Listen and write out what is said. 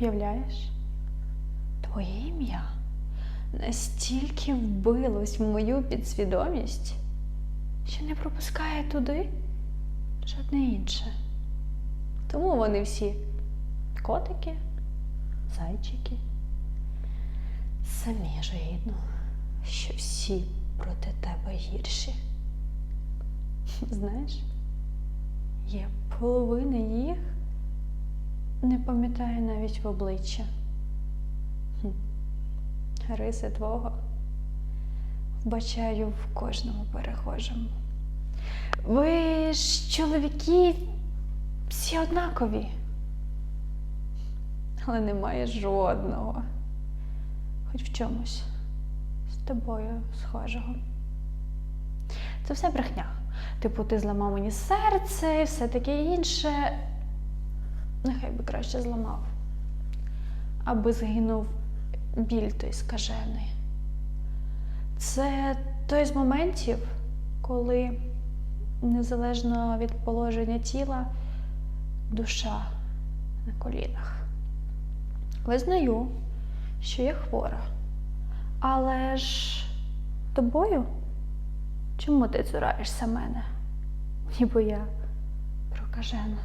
Уявляєш? Твоє ім'я настільки вбилось в мою підсвідомість, що не пропускає туди жодне інше. Тому вони всі котики, зайчики. Самі ж видно, що всі проти тебе гірші. Знаєш, є половина їх не пам'ятає навіть в обличчя. Хм. Риси твого вбачаю в кожному перехожому. Ви ж чоловіки всі однакові, але немає жодного, хоч в чомусь з тобою схожого. Це все брехня. Типу, ти зламав мені серце і все таке інше. Нехай би краще зламав, аби згинув біль той скажений. Це той з моментів, коли, незалежно від положення тіла, душа на колінах. Визнаю, що я хвора. Але ж тобою? Чому ти цураєшся мене? Ніби я прокажена.